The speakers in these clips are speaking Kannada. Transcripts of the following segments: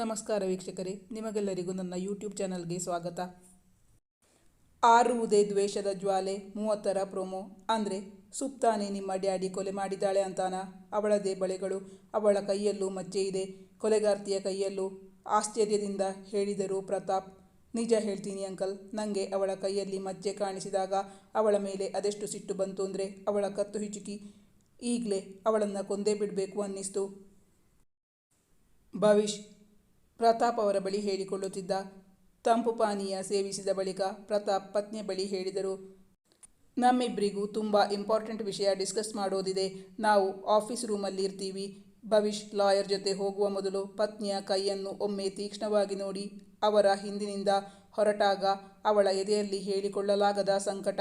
ನಮಸ್ಕಾರ ವೀಕ್ಷಕರೇ, ನಿಮಗೆಲ್ಲರಿಗೂ ನನ್ನ ಯೂಟ್ಯೂಬ್ ಚಾನಲ್ಗೆ ಸ್ವಾಗತ. ಆರುವುದೇ ದ್ವೇಷದ ಜ್ವಾಲೆ, ಮೂವತ್ತರ ಪ್ರೊಮೋ ಅಂದರೆ, ಸುಪ್ತಾನೆ ನಿಮ್ಮ ಡ್ಯಾಡಿ ಕೊಲೆ ಮಾಡಿದ್ದಾಳೆ ಅಂತಾನ? ಅವಳದೇ ಬಳೆಗಳು, ಅವಳ ಕೈಯಲ್ಲೂ ಮಜ್ಜೆ ಇದೆ. ಕೊಲೆಗಾರ್ತಿಯ ಕೈಯಲ್ಲೂ ಆಶ್ಚರ್ಯದಿಂದ ಹೇಳಿದರು ಪ್ರತಾಪ್. ನಿಜ ಹೇಳ್ತೀನಿ ಅಂಕಲ್ ನನಗೆ ಅವಳ ಕೈಯಲ್ಲಿ ಮಜ್ಜೆ ಕಾಣಿಸಿದಾಗ ಅವಳ ಮೇಲೆ ಅದೆಷ್ಟು ಸಿಟ್ಟು ಬಂತು ಅಂದರೆ ಅವಳ ಕತ್ತು ಹಿಚುಕಿ, ಈಗಲೇ ಅವಳನ್ನು ಕೊಂದೇ ಬಿಡಬೇಕು ಅನ್ನಿಸ್ತು. ಭವಿಷ್ ಪ್ರತಾಪ್ ಅವರ ಬಳಿ ಹೇಳಿಕೊಳ್ಳುತ್ತಿದ್ದ ತಂಪು ಪಾನೀಯ ಸೇವಿಸಿದ ಬಳಿಕ ಪ್ರತಾಪ್ ಪತ್ನಿಯ ಬಳಿ ಹೇಳಿದರು ನಮ್ಮಿಬ್ಬರಿಗೂ ತುಂಬ ಇಂಪಾರ್ಟೆಂಟ್ ವಿಷಯ ಡಿಸ್ಕಸ್ ಮಾಡೋದಿದೆ. ನಾವು ಆಫೀಸ್ ರೂಮಲ್ಲಿ ಇರ್ತೀವಿ. ಭವಿಷ್ ಲಾಯರ್ ಜೊತೆ ಹೋಗುವ ಮೊದಲು ಪತ್ನಿಯ ಕೈಯನ್ನು ಒಮ್ಮೆ ತೀಕ್ಷ್ಣವಾಗಿ ನೋಡಿ, ಅವರ ಹಿಂದಿನಿಂದ ಹೊರಟಾಗ ಅವಳ ಎದೆಯಲ್ಲಿ ಹೇಳಿಕೊಳ್ಳಲಾಗದ ಸಂಕಟ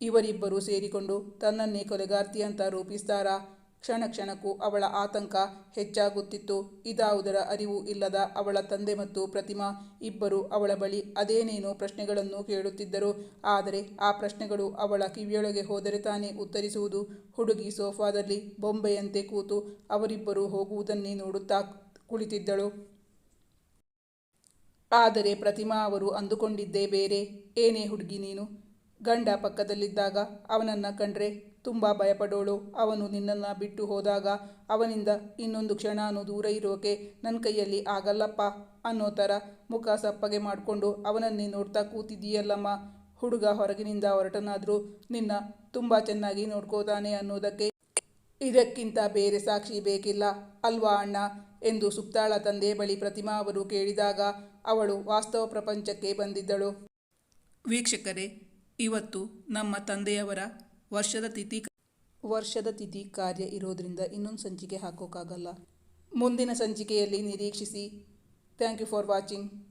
ಇವರಿಬ್ಬರು ಸೇರಿಕೊಂಡು ತನ್ನನ್ನೇ ಕೊಲೆಗಾರ್ತಿ ಅಂತ ರೂಪಿಸ್ತಾರಾ? ಕ್ಷಣ ಕ್ಷಣಕ್ಕೂ ಅವಳ ಆತಂಕ ಹೆಚ್ಚಾಗುತ್ತಿತ್ತು. ಇದಾವುದರ ಅರಿವು ಇಲ್ಲದ ಅವಳ ತಂದೆ ಮತ್ತು ಪ್ರತಿಮಾ ಇಬ್ಬರು ಅವಳ ಬಳಿ ಅದೇನೇನೋ ಪ್ರಶ್ನೆಗಳನ್ನು ಕೇಳುತ್ತಿದ್ದರು. ಆದರೆ ಆ ಪ್ರಶ್ನೆಗಳು ಅವಳ ಕಿವಿಯೊಳಗೆ ಹೋದರೆ ತಾನೇ ಉತ್ತರಿಸುವುದು. ಹುಡುಗಿ ಸೋಫಾದಲ್ಲಿ ಬೊಂಬೆಯಂತೆ ಕೂತು ಅವರಿಬ್ಬರು ಹೋಗುವುದನ್ನೇ ನೋಡುತ್ತಾ ಕುಳಿತಿದ್ದಳು. ಆದರೆ ಪ್ರತಿಮಾ ಅವರು ಅಂದುಕೊಂಡಿದ್ದೇ ಬೇರೆ. ಏನೇ ಹುಡುಗಿ ನೀನು? ಗಂಡ ಪಕ್ಕದಲ್ಲಿದ್ದಾಗ ಅವನನ್ನು ಕಂಡ್ರೆ ತುಂಬ ಭಯಪಡೋಳು. ಅವನು ನಿನ್ನನ್ನು ಬಿಟ್ಟು ಹೋದಾಗ ಅವನಿಂದ ಇನ್ನೊಂದು ಕ್ಷಣಾನು ದೂರ ಇರೋಕೆ ನನ್ನ ಕೈಯಲ್ಲಿ ಆಗಲ್ಲಪ್ಪ ಅನ್ನೋ ಥರ ಮುಖ ಸಪ್ಪಗೆ ಮಾಡಿಕೊಂಡು ಅವನನ್ನೇ ನೋಡ್ತಾ ಕೂತಿದ್ದೀಯಲ್ಲಮ್ಮ. ಹುಡುಗ ಹೊರಗಿನಿಂದ ಹೊರಟನಾದರೂ ನಿನ್ನ ತುಂಬ ಚೆನ್ನಾಗಿ ನೋಡ್ಕೋತಾನೆ ಅನ್ನೋದಕ್ಕೆ ಇದಕ್ಕಿಂತ ಬೇರೆ ಸಾಕ್ಷಿ ಬೇಕಿಲ್ಲ. ಅಲ್ವಾ ಅಣ್ಣ? ಎಂದು ಸುಪ್ತಾಳ ತಂದೆ ಬಳಿ ಪ್ರತಿಮಾ ಅವರು ಕೇಳಿದಾಗ ಅವಳು ವಾಸ್ತವ ಪ್ರಪಂಚಕ್ಕೆ ಬಂದಿದ್ದಳು. ವೀಕ್ಷಕರೇ, ಇವತ್ತು ನಮ್ಮ ತಂದೆಯವರ ವರ್ಷದ ತಿಥಿ ವರ್ಷದ ತಿಥಿ ಕಾರ್ಯ ಇರೋದ್ರಿಂದ ಇನ್ನೊಂದು ಸಂಚಿಕೆ ಹಾಕೋಕ್ಕಾಗಲ್ಲ. ಮುಂದಿನ ಸಂಚಿಕೆಯಲ್ಲಿ ನಿರೀಕ್ಷಿಸಿ. Thank you for watching